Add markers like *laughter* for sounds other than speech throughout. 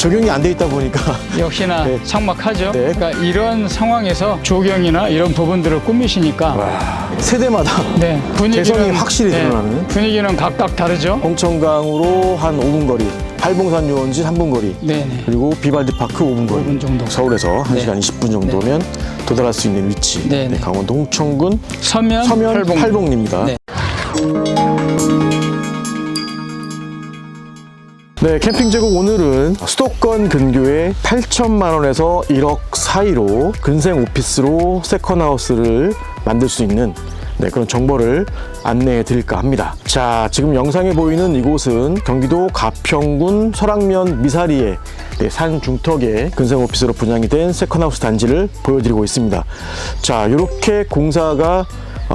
적용이 안 돼 있다 보니까 *laughs* 역시나 네. 삭막하죠. 네. 그러니까 이런 상황에서 조경이나 이런 부분들을 꾸미시니까 세대마다 네, 분위기는 확실히 드러나는. 분위기는 각각 다르죠. 홍천강으로 한 5분 거리, 팔봉산 유원지 3분 거리, 네, 네. 그리고 비발디 파크 5분 거리. 5분 정도. 서울에서 네. 1시간 20분 정도면 도달할 수 있는 위치. 네, 네. 강원도 홍천군 서면, 서면 팔봉. 팔봉리입니다. 네. 네, 캠핑 제국 오늘은 수도권 근교에 8천만 원에서 1억 사이로 근생 오피스로 세컨하우스를 만들 수 있는 네, 그런 정보를 안내해 드릴까 합니다. 자, 지금 영상에 보이는 이곳은 경기도 가평군 설악면 미사리의 네, 산 중턱에 근생 오피스로 분양이 된 세컨하우스 단지를 보여드리고 있습니다. 자, 이렇게 공사가 어,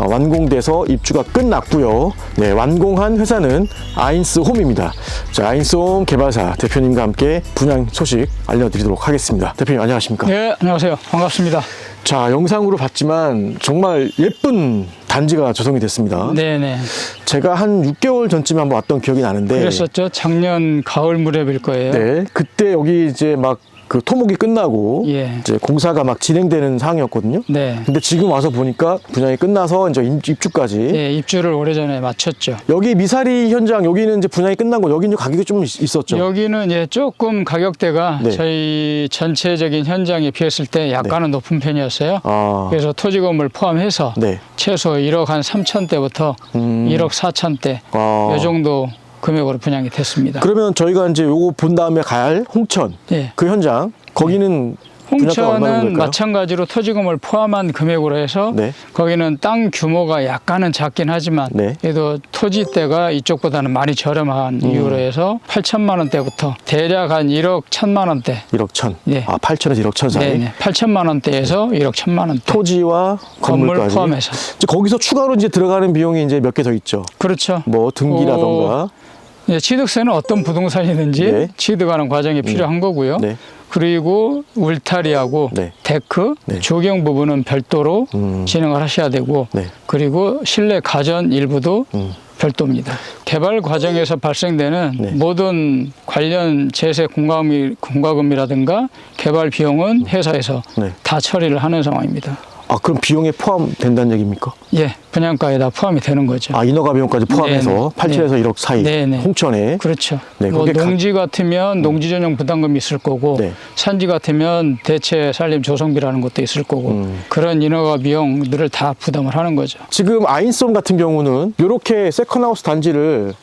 완공돼서 입주가 끝났고요. 네, 완공한 회사는 아인스 홈입니다. 자, 아인스 홈 개발사 대표님과 함께 분양 소식 알려드리도록 하겠습니다. 대표님 안녕하십니까? 네, 안녕하세요. 반갑습니다. 자, 영상으로 봤지만 정말 예쁜 단지가 조성이 됐습니다. 네, 네. 제가 한 6개월 전쯤에 한번 왔던 기억이 나는데 그랬었죠. 작년 가을 무렵일 거예요. 네, 그때 여기 이제 막 그 토목이 끝나고 예. 이제 공사가 막 진행되는 상황이었거든요. 네. 근데 지금 와서 보니까 분양이 끝나서 이제 입- 입주까지 예, 입주를 오래전에 마쳤죠. 여기 미사리 현장 여기는 이제 분양이 끝나고 여기 이제 가격이 좀 있- 있었죠. 여기는 예, 조금 가격대가 네. 저희 전체적인 현장에 비했을 때 약간은 높은 편이었어요. 아, 그래서 토지 건물 포함해서 네. 최소 1억 한 3천 대부터 음. 1억 4천 대 아. 이 정도 금액으로 분양이 됐습니다. 그러면 저희가 이제 요거 본 다음에 갈 홍천 예. 그 현장 거기는 홍천은? 마찬가지로 토지금을 포함한 금액으로 해서 네. 거기는 땅 규모가 약간은 작긴 하지만 네. 그래도 토지대가 이쪽보다는 많이 저렴한 음. 이유로 해서 8천만 원대부터 대략 한 1억 1천만 원대 1억 천. 예. 아, 8천에서 1억 천 사이. 네네 8천만 원대에서 1억 1천만 원대 토지와 건물 건물까지. 포함해서 이제 거기서 추가로 이제 들어가는 비용이 이제 몇 개 더 있죠. 그렇죠. 뭐 등기라던가. 예, 취득세는 어떤 부동산이든지 네. 취득하는 과정이 필요한 거고요. 네. 그리고 울타리하고 네. 데크, 네. 조경 부분은 별도로 음. 진행을 하셔야 되고 네. 그리고 실내 가전 일부도 음. 별도입니다. 개발 과정에서 발생되는 네. 모든 관련 제세 공과금이, 공과금이라든가 개발 비용은 회사에서 네. 다 처리를 하는 상황입니다. 아, 그럼 비용에 포함된다는 얘기입니까? 예, 분양가에 다 포함이 되는 거죠. 아, 인허가 비용까지 포함해서 네네. 8천에서 1억 사이. 네네. 홍천에. 그렇죠. 네, 뭐 그게 각- 농지 같으면 농지 전용 부담금이 있을 거고 네. 산지 같으면 대체 산림 조성비라는 것도 있을 거고 음. 그런 인허가 비용들을 다 부담을 하는 거죠. 지금 아인썸 같은 경우는 이렇게 세컨하우스 단지를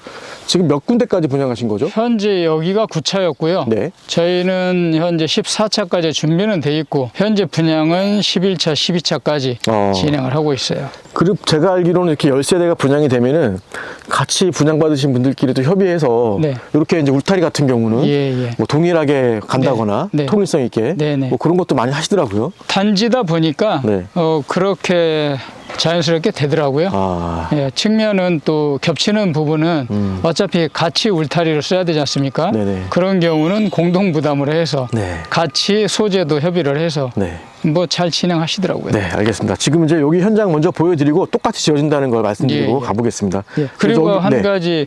지금 몇 군데까지 분양하신 거죠? 현재 여기가 9차였고요. 네. 저희는 현재 14차까지 준비는 돼 있고 현재 분양은 11차, 12차까지 어. 진행을 하고 있어요. 그리고 제가 알기로는 이렇게 열세대가 분양이 되면은 같이 분양받으신 분들끼리도 협의해서 네. 이렇게 이제 울타리 같은 경우는 예, 예. 뭐 동일하게 간다거나 네, 네. 통일성 있게 네, 네. 뭐 그런 것도 많이 하시더라고요. 단지다 보니까 네. 어, 그렇게 자연스럽게 되더라고요. 아, 예, 측면은 또 겹치는 부분은 음. 어차피 같이 울타리를 써야 되지 않습니까? 네네. 그런 경우는 공동 부담을 해서 네. 같이 소재도 협의를 해서 네. 뭐 잘 진행하시더라고요. 네, 알겠습니다. 지금 이제 여기 현장 먼저 보여드리고 똑같이 지어진다는 걸 말씀드리고 예, 예. 가보겠습니다. 예, 그리고 저기- 한 네. 가지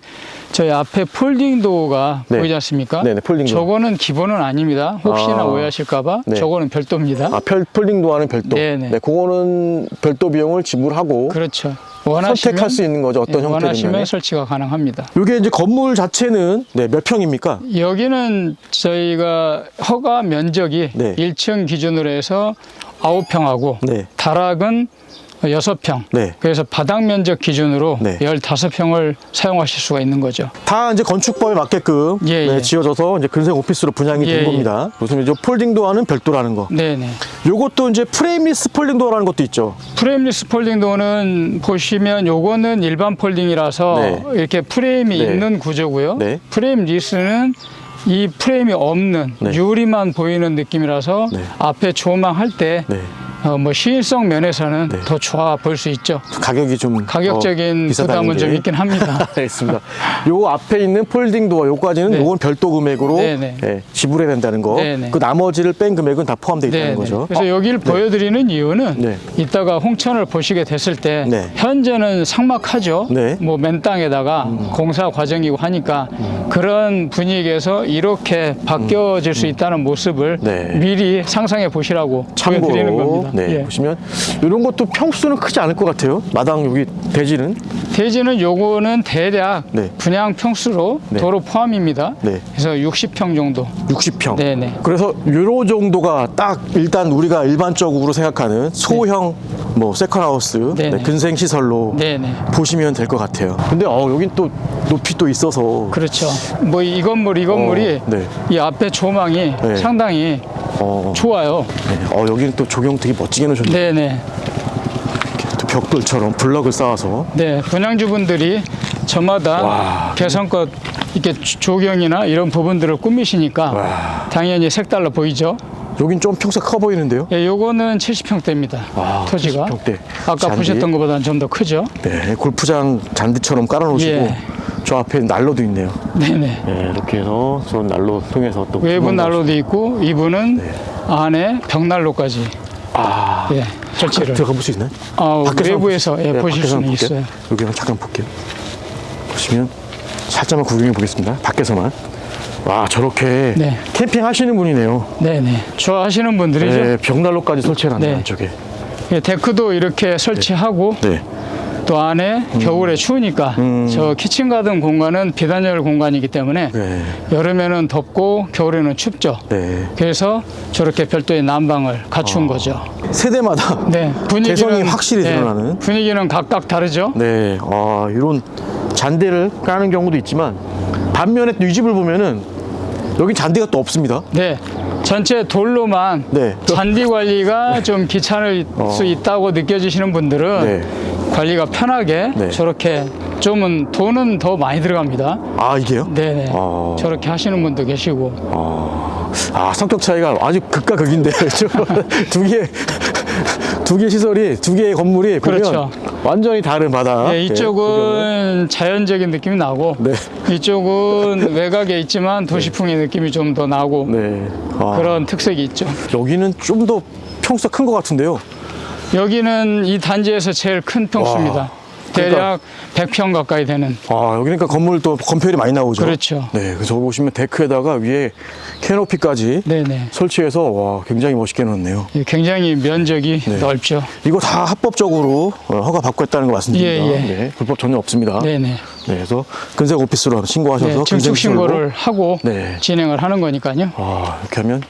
저희 앞에 폴딩 도어가 네. 보이지 않습니까? 네 네, 폴딩 도어. 저거는 기본은 아닙니다. 혹시나 아. 오해하실까봐 네. 저거는 별도입니다. 아, 펼, 폴딩 도어는 별도. 네 네. 네, 그거는 별도 비용을 지불하고 그렇죠. 원하시면 선택할 수 있는 거죠. 어떤 예, 형태든 원하시면 간에. 설치가 가능합니다. 이게 이제 건물 자체는 네, 몇 평입니까? 여기는 저희가 허가 면적이 네. 1층 기준으로 해서 9평하고 네. 다락은 6평. 네. 그래서 바닥 면적 기준으로 네. 15평을 사용하실 수가 있는 거죠. 다 이제 건축법에 맞게끔 예, 네, 예. 지어져서 이제 근생 오피스로 분양이 예, 된 예. 겁니다. 무슨 이제 폴딩 도어는 별도라는 거. 네네. 요것도 이제 프레임리스 폴딩 도어라는 것도 있죠. 프레임리스 폴딩도는 보시면 요거는 일반 폴딩이라서 네. 이렇게 프레임이 네. 있는 구조고요. 네. 프레임 리스는 이 프레임이 없는 네. 유리만 보이는 느낌이라서 네. 앞에 조망할 때 네. 어, 뭐 시일성 면에서는 네. 더 좋아 보일 수 있죠. 가격이 좀 가격적인 어, 부담은 좀 게. 있긴 합니다. *laughs* 알겠습니다. 요 앞에 있는 폴딩 도어 요까지는 네. 요건 별도 금액으로 네네. 예, 지불해야 된다는 거. 네네. 그 나머지를 뺀 금액은 다 포함되어 있다는 네, 거죠. 네. 그래서 어, 여기를 보여드리는 이유는 네. 이따가 홍천을 보시게 됐을 때 네. 현재는 삭막하죠. 네. 뭐맨 땅에다가 공사 과정이고 하니까 그런 분위기에서 이렇게 바뀌어질 수 있다는 모습을 네. 미리 상상해 보시라고 보여드리는 참고로 겁니다. 네, 예. 보시면 이런 것도 평수는 크지 않을 것 같아요. 마당 여기 대지는 대지는 요거는 대략 네. 분양 평수로 네. 도로 포함입니다. 네. 그래서 60평 정도. 60평. 네네. 그래서 요 정도가 딱 일단 우리가 일반적으로 생각하는 소형 뭐 세컨하우스 네네. 네, 근생 시설로 네네. 보시면 될 것 같아요. 근데 어 여긴 또 높이 또 있어서 그렇죠. 뭐 이 건물 이 건물이 어, 네. 이 앞에 조망이 네. 상당히 어, 좋아요. 네. 어 여기는 또 조경 되게 멋지게 놓으셨네요. 네네. 이렇게 또 벽돌처럼 블럭을 쌓아서 네, 분양주분들이 저마다 와. 개성껏 이렇게 조- 조경이나 이런 부분들을 꾸미시니까 와. 당연히 색달라 보이죠. 여긴 좀 평수 커 보이는데요. 예, 요거는 70평대입니다. 아, 토지가 70평대. 아까 잔디. 보셨던 것보다는 좀 더 크죠. 네, 골프장 잔디처럼 깔아놓으시고 예. 저 앞에 난로도 있네요. 네네. 네, 이렇게 해서 저 난로 통해서 또 외부 구멍 난로도 있고 이분은 안에 벽난로까지 아, 예, 설치를. 들어가 볼 수 있나요? 아, 밖에서 외부에서 예, 네, 보실 수는. 있어요. 여기 한번 잠깐 볼게요. 보시면 살짝만 구경해 보겠습니다. 밖에서만. 와 저렇게 네. 캠핑 하시는 분이네요. 네네. 좋아하시는 분들이죠. 네, 벽난로까지 설치해놨네요. 네. 안쪽에. 예, 데크도 이렇게 설치하고 네. 또 안에 겨울에 추우니까 음. 저 키친 가든 공간은 비단열 공간이기 때문에 네. 여름에는 덥고 겨울에는 춥죠. 네. 그래서 저렇게 별도의 난방을 갖춘 거죠. 세대마다 *laughs* 네, 분위기는 개성이 확실히 네, 드러나는. 분위기는 각각 다르죠. 네, 아, 이런 잔디를 까는 경우도 있지만 반면에 또 이 집을 보면은 여기 잔디가 또 없습니다. 네, 전체 돌로만 네. 잔디 관리가 좀 귀찮을 어. 수 있다고 느껴지시는 분들은 네. 관리가 편하게 네. 저렇게 좀은 돈은 더 많이 들어갑니다. 아 이게요? 네네. 어. 저렇게 하시는 분도 계시고. 아, 아 성격 차이가 아주 극과 극인데 *laughs* 두 개 두 개 시설이 두 개의 건물이 보면 그렇죠. 완전히 다른 바다. 네, 이쪽은 자연적인 느낌이 나고 네. 이쪽은 *laughs* 외곽에 있지만 도시풍의 느낌이 좀 더 나고 네. 아, 그런 특색이 있죠. 여기는 좀 더 평수가 큰 것 같은데요. 여기는 이 단지에서 제일 큰 평수입니다. 와, 대략 100평 가까이 되는. 아 여기 그러니까 건물 또 건폐율이 많이 나오죠. 그렇죠. 네, 그래서 보시면 데크에다가 위에 캐노피까지 네네. 설치해서 와 굉장히 멋있게 해놨네요. 예, 굉장히 면적이 네. 넓죠. 이거 다 합법적으로 어, 허가 받고 했다는 거 말씀드립니다. 예, 예. 네, 불법 전혀 없습니다. 네. 네 네. 그래서 근생 오피스로 신고하셔서 네, 증축 신고를 하고 네. 진행을 하는 거니까요. 아, 이렇게 하면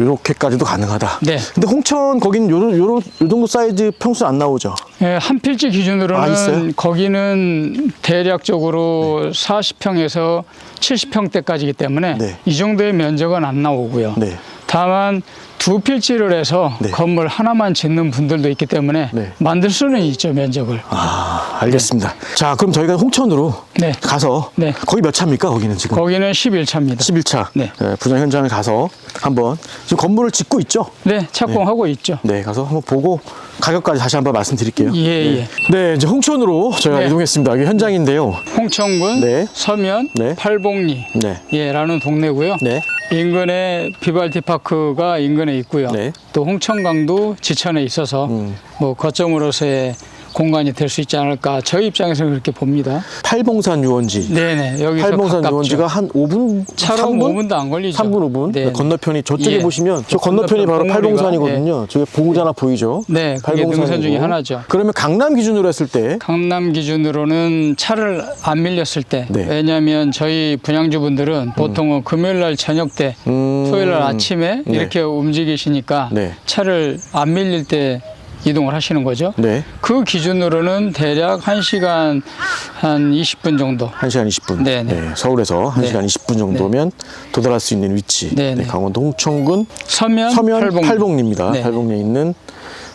이렇게까지도 가능하다. 네. 근데 홍천 거긴 요런 요런 요 정도 사이즈 평수 안 나오죠. 예, 한 필지 아? 기준으로는 거기는 대략적으로 40평에서 70평대까지이기 때문에 네. 이 정도의 면적은 안 나오고요. 네. 다만 두 필지를 해서 네. 건물 하나만 짓는 분들도 있기 때문에 네. 만들 수는 있죠 면적을. 아, 알겠습니다. 자, 그럼 저희가 홍천으로 네. 가서 네. 거기 몇 차입니까? 거기는 지금 거기는 11차입니다. 11차 네. 분양 현장을 가서 한번 지금 건물을 짓고 있죠. 네, 착공하고 있죠. 네, 가서 한번 보고 가격까지 다시 한번 말씀드릴게요. 예, 예. 네, 이제 홍천으로 저희가 네. 이동했습니다. 여기 현장인데요. 홍천군 네. 서면 네. 팔봉리 네. 예 라는 동네고요. 네. 인근에 비발디 파크가 인근에 있고요. 네. 또 홍천강도 지천에 있어서 음. 뭐 거점으로서의 공간이 될 수 있지 않을까 저희 입장에서는 그렇게 봅니다. 팔봉산 유원지. 네네 여기서 팔봉산 가깝죠. 유원지가 한 5분, 차로 3분? 5분도 안 걸리죠. 3분, 5분. 네. 건너편이 저쪽에 예. 보시면 저저 건너편이 바로 팔봉산이거든요. 저게 봉우자 하나 보이죠? 네, 그게 능선 중에 하나죠. 그러면 강남 기준으로 했을 때 강남 기준으로는 차를 안 밀렸을 때 네. 왜냐하면 저희 분양주분들은 보통은 금요일 날 저녁 때 음. 토요일 날 아침에 네. 이렇게 움직이시니까 네. 차를 안 밀릴 때 이동을 하시는 거죠. 네. 그 기준으로는 대략 1시간 한 20분 정도. 1시간 20분. 네, 네. 서울에서 1시간 20분 정도면 도달할 수 있는 위치. 네, 네. 강원도 홍천군 서면, 서면 팔봉. 팔봉리입니다. 네. 팔봉리에 있는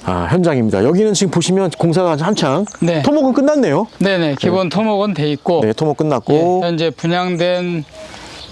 아, 현장입니다. 여기는 지금 보시면 공사가 한창 네. 토목은 끝났네요. 네네. 기본 토목은 돼 있고 네, 토목 예, 끝났고 현재 분양된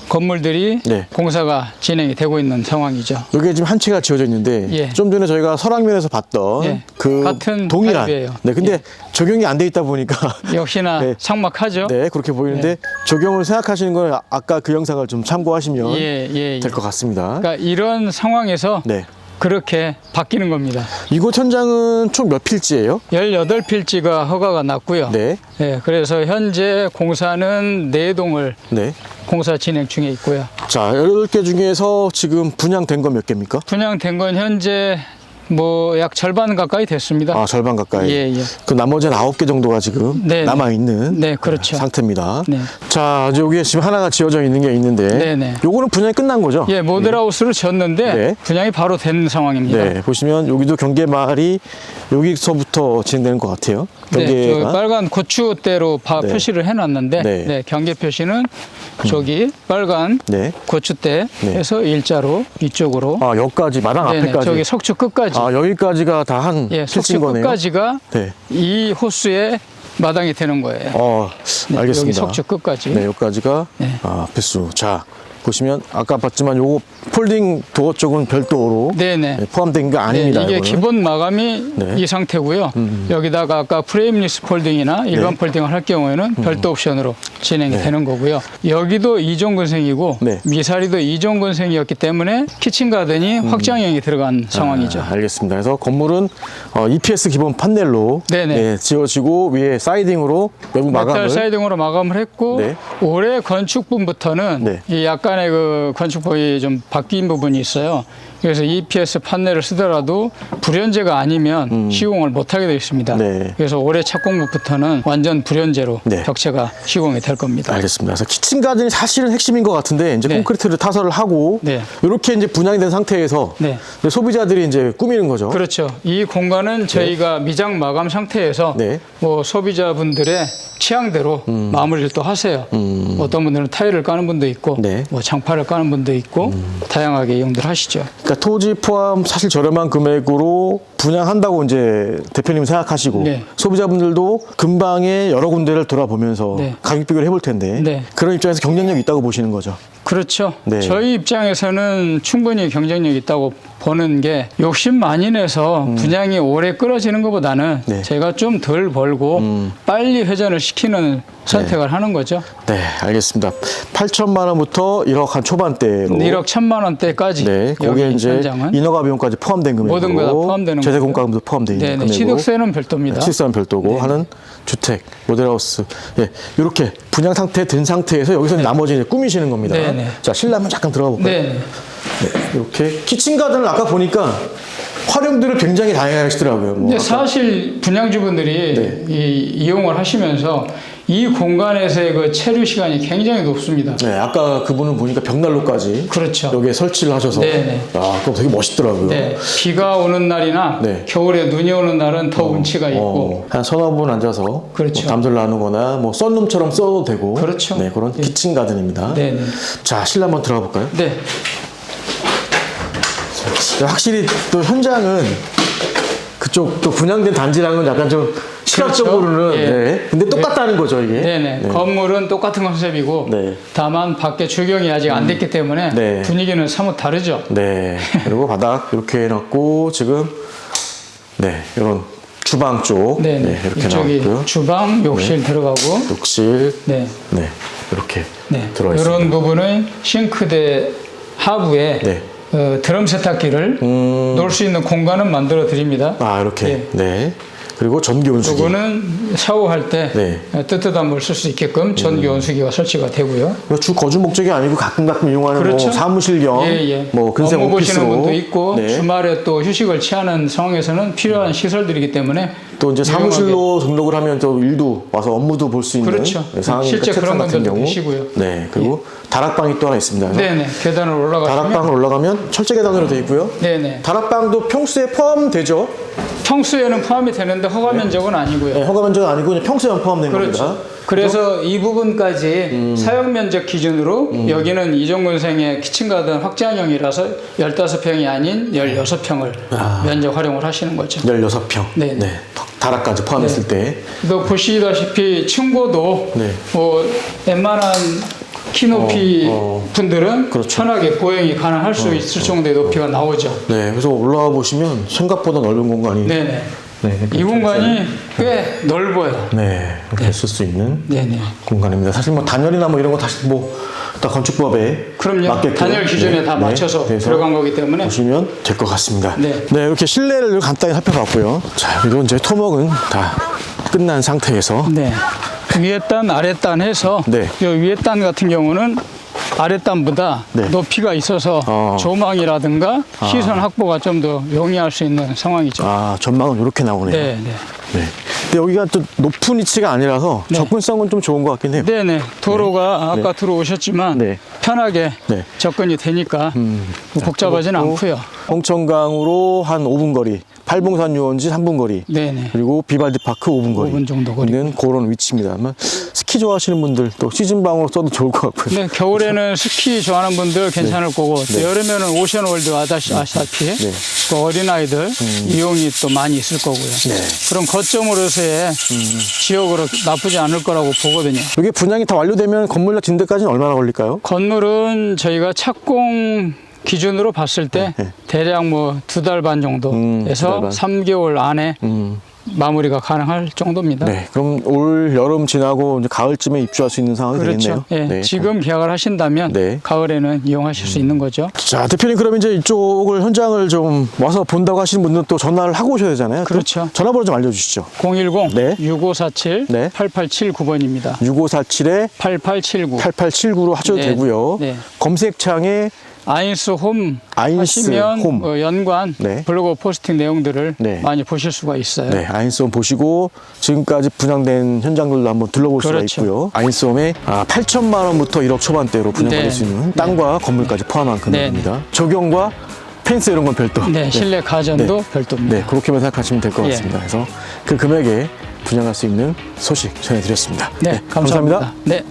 건물들이 네. 공사가 진행이 되고 있는 상황이죠. 여기 지금 한 채가 지어져 있는데 예. 좀 전에 저희가 설악면에서 봤던 예. 그 같은 동일한 타입이에요. 네 근데 적용이 안 돼 있다 보니까 *laughs* 역시나 네. 상막하죠. 네 그렇게 보이는데 적용을 생각하시는 건 아까 그 영상을 좀 참고하시면 예, 예, 예. 될것 같습니다. 그러니까 이런 상황에서 네. 그렇게 바뀌는 겁니다. 이곳 현장은 총 몇 필지예요? 18필지가 허가가 났고요. 네. 예, 그래서 현재 공사는 네동을 네. 공사 진행 중에 있고요. 자, 18개 중에서 지금 분양된 건 몇 개입니까? 분양된 건 현재 뭐 약 절반 가까이 됐습니다. 아, 절반 가까이. 예, 예. 그 나머지는 9개 정도가 지금 네, 남아 있는 네, 그렇죠. 상태입니다. 네. 자, 이제 여기에 지금 하나가 지어져 있는 게 있는데 네, 네. 요거는 분양이 끝난 거죠? 예, 모델하우스를 지었는데 네. 분양이 바로 된 상황입니다. 네, 보시면 여기도 경계 마을이 여기서부터 진행되는 것 같아요. 네, 저 경계가 빨간 고추대로 바- 네. 표시를 해놨는데 네. 네, 경계 표시는 저기 빨간 네. 고추대에서 일자로 이쪽으로 아, 여기까지 마당 네네, 앞에까지. 저기 석축 끝까지 아, 여기까지가 다한 예, 석축 거네요. 끝까지가 네. 이 호수의 마당이 되는 거예요. 어, 네, 알겠습니다. 여기 석축 끝까지. 네, 여기까지가 네. 아, 필수. 자, 보시면 아까 봤지만 요거 폴딩 도어 쪽은 별도로 네네. 네, 포함된 게 네, 아닙니다. 이게 이거는. 기본 마감이 네. 이 상태고요. 여기다가 아까 프레임리스 폴딩이나 일반 네. 폴딩을 할 경우에는 별도 옵션으로 진행이 되는 거고요. 여기도 이종근생이고 네. 미사리도 이종근생이었기 때문에 키친 가든이 확장형이 들어간 상황이죠. 아, 알겠습니다. 그래서 건물은 어, EPS 기본 판넬로 네네. 예, 지어지고 위에 사이딩으로 외부 마감을 사이딩으로 마감을 했고 네. 올해 건축분부터는 네. 이 약간 의 그 건축법이 좀 바뀐 부분이 있어요. 그래서 EPS 판넬을 쓰더라도 불연제가 아니면 시공을 못하게 되어 있습니다. 음. 네. 그래서 올해 착공부부터는 완전 불연제로 네. 벽체가 시공이 될 겁니다. 알겠습니다. 그래서 키친 가든이 사실은 핵심인 것 같은데 이제 네. 콘크리트를 타설을 하고 네. 이렇게 이제 분양이 된 상태에서 네. 이제 소비자들이 이제 꾸미는 거죠. 그렇죠. 이 공간은 저희가 미장 마감 상태에서 네. 뭐 소비자분들의 취향대로 마무리를 또 하세요. 어떤 분들은 타일을 까는 분도 있고, 음. 네. 음. 뭐 장판을 까는 분도 있고, 다양하게 이용들 하시죠. 그러니까 토지 포함 사실 저렴한 금액으로 분양한다고 이제 대표님 생각하시고 네. 소비자분들도 근방에 여러 군데를 돌아보면서 네. 가격 비교를 해볼 텐데 네. 그런 입장에서 경쟁력이 있다고 보시는 거죠. 그렇죠. 네. 저희 입장에서는 충분히 경쟁력 있다고 보는 게 욕심 많이 내서 분양이 오래 끌어지는 것보다는 음. 네. 음. 제가 좀 덜 벌고 빨리 회전을 시키는 선택을 하는 거죠. 네, 알겠습니다. 8천만 원부터 1억 한 초반대로 1억 천만 원대까지 네, 거기에 이제 현장은 인허가 비용까지 포함된 금액으로 모든 거다 포함되는 거고요. 공과금도 포함되어 있는 네네, 금액으로 취득세는 별도입니다. 취득세는 별도고 네. 하는 주택 모델하우스 예 이렇게 분양 상태 된 상태에서 여기서 나머지 이제 꾸미시는 겁니다. 네, 네. 자 실내 한번 잠깐 들어가 볼까요? 네. 이렇게 키친 가든을 아까 보니까 활용들을 굉장히 다양하게 하시더라고요. 뭐 근데 사실 분양주분들이 네. 이, 이용을 하시면서 이 공간에서의 그 체류 시간이 굉장히 높습니다. 네, 아까 그분은 보니까 벽난로까지 그렇죠. 여기에 설치를 하셔서 네, 네. 아, 그거 되게 멋있더라고요. 네, 비가 오는 날이나 네. 겨울에 눈이 오는 날은 더 운치가 있고 어, 한 서너 분 앉아서 그렇죠. 뭐 담소를 나누거나 뭐 썬룸처럼 써도 되고 그렇죠. 네, 그런 키친 가든입니다. 네, 네. 자, 실내 한번 들어가 볼까요? 네. 자, 확실히 또 현장은 그쪽 또 분양된 단지랑은 약간 좀 시각적으로는 그렇죠. 예. 네. 근데 똑같다는 거죠, 이게. 네네. 건물은 똑같은 컨셉이고 네. 다만 밖에 출경이 아직 안 됐기 때문에 네. 분위기는 사뭇 다르죠. 네. 그리고 바닥 이렇게 해놨고 지금 네, 이런 주방 쪽 네네. 네, 이렇게 이쪽이 나왔고요. 주방, 욕실 들어가고 욕실 네. 네, 이렇게 네. 들어가 있습니다. 이런 부분은 싱크대 하부에 네. 어, 드럼 세탁기를 음. 놓을 수 있는 공간은 만들어 드립니다. 아, 이렇게. 예. 네. 그리고 전기 온수기. 요거는 샤워할 때 네. 어, 뜨뜻한 물 쓸 수 있게끔 전기 온수기가 설치가 되고요. 주 거주 목적이 아니고 가끔 가끔 이용하는 그렇죠. 뭐 사무실경, 예, 예. 뭐 근생 업무 오피스로 분도 있고 네. 주말에 또 휴식을 취하는 상황에서는 필요한 시설들이기 때문에 또 이제 유용하게. 사무실로 등록을 하면 또 일도 와서 업무도 볼 수 있는 그렇죠. 네, 상황이니까 실제 그런 같은 경우. 계시고요. 네, 그리고 다락방이 또 하나 있습니다. 네네 계단을 올라가시면 다락방을 올라가면 철제 계단으로 되어 있고요. 네네 다락방도 평수에 포함되죠. 평수에는 포함이 되는데 허가 면적은 아니고요. 네, 허가 면적은 아니고 그냥 평수에만 포함된 그렇죠. 겁니다. 그래서 이 부분까지 음. 사용 면적 기준으로 여기는 이종근 생의 키친가든 확장형이라서 15평이 아닌 16평을 면적 활용을 하시는 거죠. 16평. 네. 네. 다락까지 포함했을 때. 또 보시다시피 층고도 네. 뭐 웬만한 키 높이 어, 어. 분들은 그렇죠. 편하게 보행이 가능할 수 있을 정도의 높이가 나오죠. 네, 그래서 올라와 보시면 생각보다 넓은 공간이 네 네. 네, 이렇게 이 공간이 꽤 넓어요. 네, 이렇게 쓸 수 있는 네네. 공간입니다. 사실 뭐 단열이나 뭐 이런 거 다시 뭐 다 건축법에 그럼요. 맞게끔 단열 기준에 네, 다 네, 맞춰서 그래서 들어간 거기 때문에 보시면 될 것 같습니다. 네. 이렇게 실내를 간단히 살펴봤고요. 자, 그리고 이제 토목은 다 끝난 상태에서 네. 위에 단, 아래 단 해서 네. 이 위에 단 같은 경우는 아래 단보다 네. 높이가 있어서 어. 조망이라든가 시선 확보가 좀 더 용이할 수 있는 상황이죠. 아 전망은 이렇게 나오네요. 네, 네. 네. 근데 여기가 또 높은 위치가 아니라서 네. 접근성은 좀 좋은 것 같긴 해요. 네네. 도로가 아까 들어오셨지만 네. 편하게 네. 음. 접근이 되니까 뭐 복잡하지는 않고요. 홍천강으로 한 5분 거리, 팔봉산 유원지 3분 거리, 네네. 그리고 비발디 파크 5분 거리 5분 정도 거리. 있는 그런 위치입니다. 아마 스키 좋아하시는 분들 또 시즌방으로 써도 좋을 것 같고요. 네, 겨울에는 스키 좋아하는 분들 괜찮을 거고 또 네. 여름에는 오션월드 아다시, 아시다시피 네. 그 어린아이들 이용이 또 많이 있을 거고요. 네. 그럼 거점으로서의 지역으로 나쁘지 않을 거라고 보거든요. 이게 분양이 다 완료되면 건물력 진대까지는 얼마나 걸릴까요? 건물은 저희가 착공 기준으로 봤을 때 네. 대략 뭐 두 달반 음, 정도에서 반. 삼 3개월 안에 음, 마무리가 가능할 정도입니다. 네. 그럼 올 여름 지나고 가을쯤에 입주할 수 있는 상황이 그렇죠. 되겠네요. 예, 지금 계약을 하신다면 네. 가을에는 이용하실 수 있는 거죠. 자, 대표님 그럼 이제 이쪽을 현장을 좀 와서 본다고 하시는 분들은 또 전화를 하고 오셔야 되잖아요. 또 그렇죠. 전화번호 좀 알려주시죠. 010 네. 6547 네. 8879번입니다. 6547에 8879 8879로 하셔도 네. 되고요. 네. 검색창에 아인스 홈 아인스 하시면 홈. 어, 연관 네. 블로그 포스팅 내용들을 네. 많이 보실 수가 있어요. 네, 아인스홈 보시고 지금까지 분양된 현장들도 한번 둘러볼 그렇죠. 수가 있고요. 아인스홈에 아, 8천만 원부터 1억 초반대로 분양받을 네. 수 있는 땅과 건물까지 포함한 금액입니다. 적용과 펜스 이런 건 별도. 네, 실내 가전도 네. 별도입니다. 네, 그렇게만 생각하시면 될것 예. 같습니다. 그래서 그 금액에 분양할 수 있는 소식 전해드렸습니다. 네, 감사합니다. 네.